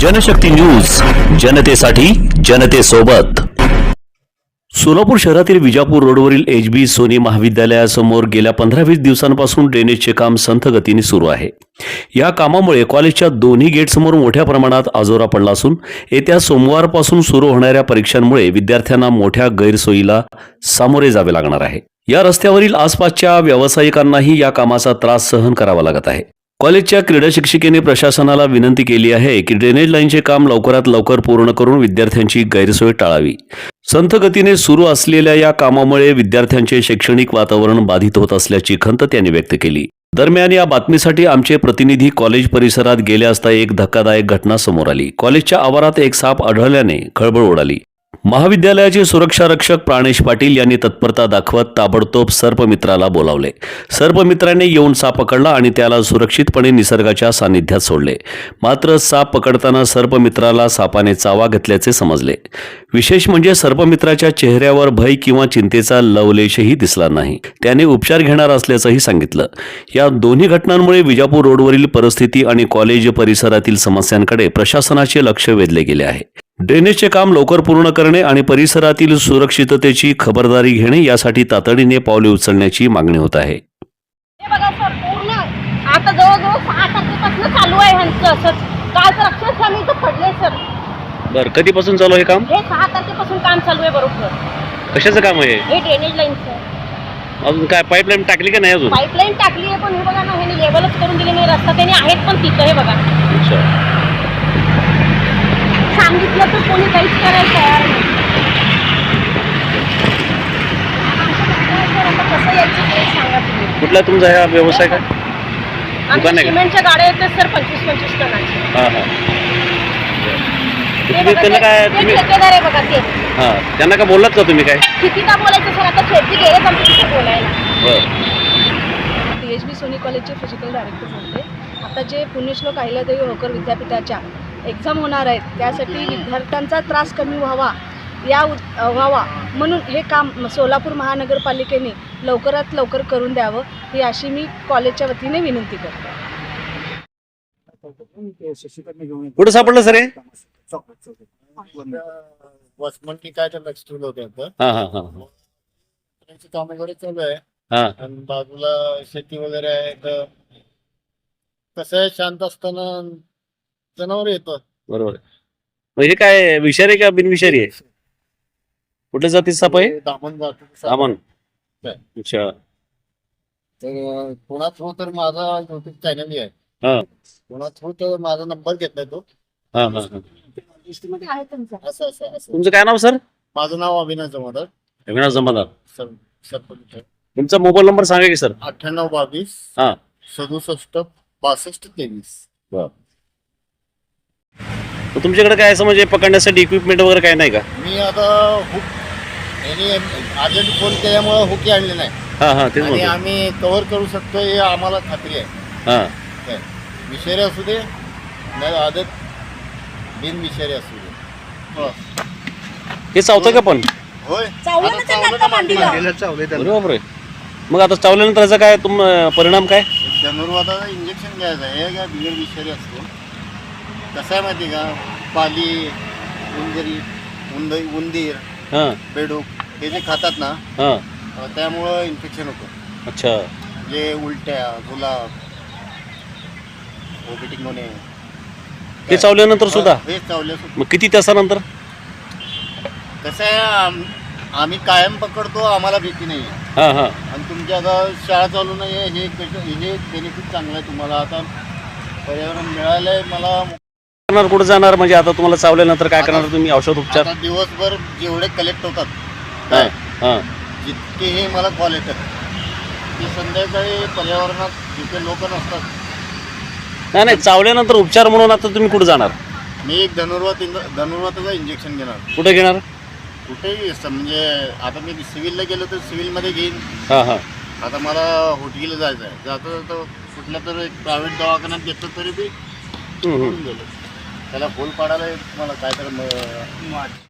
Janshakti news जनतेसाठी जनतेसोबत. सोलापूर शहरातील विजापूर रोडवरील एच बी सोनी महाविद्यालयासमोर गेल्या पंधरा वीस दिवसांपासून ड्रेनेजचे काम संथ गतीने सुरू आहे. या कामामुळे कॉलेजच्या दोन्ही गेटसमोर मोठ्या प्रमाणात आजोरा पडला असून येत्या सोमवारपासून सुरू होणाऱ्या परीक्षांमुळे विद्यार्थ्यांना मोठ्या गैरसोयीला सामोरे जावे लागणार आहे. या रस्त्यावरील आसपासच्या व्यावसायिकांनाही या कामाचा त्रास सहन करावा लागत आहे. कॉलेजच्या क्रीडा शिक्षिकेने प्रशासनाला विनंती केली आहे की ड्रेनेज लाईनचे काम लवकरात लवकर पूर्ण करून विद्यार्थ्यांची गैरसोय टाळावी. संथ गतीने सुरू असलेल्या या कामामुळे विद्यार्थ्यांचे शैक्षणिक वातावरण बाधित होत असल्याची खंत त्यांनी व्यक्त केली. दरम्यान या बातमीसाठी आमचे प्रतिनिधी कॉलेज परिसरात गेले असता एक धक्कादायक घटना समोर आली. कॉलेजच्या आवारात एक साप आढळल्याने खळबळ उडाली. महाविद्यालयाचे सुरक्षा रक्षक प्राणेश पाटील यांनी तत्परता दाखवत ताबडतोब सर्पमित्राला बोलावले. सर्पमित्राने येऊन साप पकडला आणि त्याला सुरक्षितपणे निसर्गाच्या सानिध्यात सोडले. मात्र साप पकडताना सर्पमित्राला सापाने चावा घेतल्याचे समजले. विशेष म्हणजे सर्पमित्राच्या चेहऱ्यावर भय किंवा चिंतेचा लवलेशही दिसला नाही. त्याने उपचार घेणार असल्याचंही सांगितलं. या दोन्ही घटनांमुळे विजापूर रोडवरील परिस्थिती आणि कॉलेज परिसरातील समस्यांकडे प्रशासनाचे लक्ष वेधले गेले आहे. ड्रेनेजचे काम लवकर पूर्ण करणे आणि परिसरातील सुरक्षिततेची खबरदारी घेणे यासाठी तातडीने पावले उचलण्याची मागणी होत आहे. हे आता जवळजवळ सहा तारखेपासून चालू आहे ह्यांचं असंच काल तर अक्षरशः मी इथं पडले सर. बरं कधीपासून चालू हे काम? हे सहा तारखेपासून काम चालू आहे बरोबर. कशाचं काम आहे हे? ड्रेनेज लाईनचं अजून काय पाईपलाईन टाकली का नाही अजून? पाईपलाईन टाकली आहे पण हे बघा ना ह्याने लेवलच करून दिली नाही रस्ता त्याने आहेत पण तिथं हे बघा. सांगितलं तर कोणी काहीच करायला तयार नाही. आता कसं यायचं ते सांगा तुम्ही कुठला तुमचा हा व्यवसाय का आमच्या दुकान आहे का? सिमेंटच्या गाड्या येतात सर पंचवीस पंचवीस टनाचे. हां हां. ते तुम्ही बघा, त्यांना काय ते तुम्ही ठेकेदार आहे बघा ते. हां त्यांना का बोललात का तुम्ही काय? किती का बोलायचं सर आता शेवटी गेलेच आमच्या बोलायला. बरं. टी एच बी सोनी कॉलेजचे फिजिकल डायरेक्टर बोलते आता जे पुण्यश्लोक अहिल्यादेवी होकर विद्यापीठाच्या एक्झाम होणार आहेत त्यासाठी विद्यार्थ्यांचा त्रास कमी व्हावा या व्हावा म्हणून हे काम सोलापूर महानगरपालिकेने लवकरात लवकर करून द्यावं ही अशी मी कॉलेजच्या वतीने विनंती करते. कुठं सापडलं सर हे? वसमन की काय तर लक्ष ठेवलं होतं आता. हां हां हां त्यांची काम वगैरे चालू आहे. हां. आणि बाजूला शेती वगैरे आहे तर कसं आहे शांत असताना जनावर येतं. बरोबर. आहे. हे काय विषारी आहे का बिनविषारी आहे? कुठल्या जातीचा साप आहे दामन जातो सामान काय? अच्छा. तर कोणा थ्रू तर माझा युट्यूब चॅनल आहे. हा. कोणा थ्रू तर माझा नंबर घेतलाय तो. हां हां हां. लिस्टमध्ये आहे तुमचा. असं असं असं. तुमचं काय नाव सर? माझं नाव अविनाश जमादार. अविनाश जमादार. सर सरपंच तुमचा मोबाईल नंबर सांगा की सर. अठ्ठ्याण्णव बावीस हा. सदुसष्ट बासष्ट तेवीस. मग तुमच्याकडे काय असं म्हणजे पकडण्यासाठी इक्विपमेंट वगैरे काय नाही का? मी आता हुक यांनी अर्जंट फोन केल्यामुळे हुकी आणले नाही. हां हां तेच आणि म्हणतो. आम्ही कव्हर करू शकतो हे आम्हाला खात्री आहे. हां. काय विषारी असू दे नाही आदत बिन विषारी असू दे. बस. हे चावतं का पण? होय. चावलं आता ना त्यांना चावलं आता ना मांडीला. मांडीला. अरे बापरे. मग आता चावल्यानंतर याचा काय तुम परिणाम काय? धनुर्वाताचं इंजेक्शन घ्यायचं आहे हे काय बिगर विषारी असतो. कसं आहे माहिती का? पाली उंदरी उंद उंदीर हां. बेडूक हे जे खातात ना हां. अं, त्यामुळं इन्फेक्शन होतं. अच्छा. जे उलट्या जुलाब व्हॉमिटिंग होणे ते चावल्यानंतर सुद्धा? हे चावल्या सुद्धा. मग किती तासानंतर? कसं आहे आम- आम्ही कायम पकडतो आम्हाला भीती नाही आहे हां हां. आणि तुमची आता शाळा चालू नाही आहे हे कसं- हे बेनिफिट चांगलं आहे तुम्हाला. आता पर्यावरण मिळालं आहे मला करणार कुठं जाणार म्हणजे आता तुम्हाला चावल्यानंतर काय करणार तुम्ही औषध उपचार? आता दिवसभर जेवढे कलेक्ट होतात हां काय हां. जितकेही मला कॉल येतात ते संध्याकाळी पर्यावरणात जिथे लोक नसतात. नाही नाही चावल्यानंतर उपचार म्हणून आता तुम्ही कुठं जाणार? मी एक धनुर्वात धनुर्वाताचं इंजेक्शन घेणार. कुठे घेणार? कुठेही असतं म्हणजे आता मी सिव्हिलला गेलो तर सिव्हिलमध्ये घेईन. हां हां. आता मला होटगीला जायचं आहे जाता जाता कुठल्या तर एक प्रायव्हेट दवाखान्यात घेतलं तरी बी हम्म, हम्म. होऊन गेलं. त्याला फोल पाडायला तुम्हाला काय तर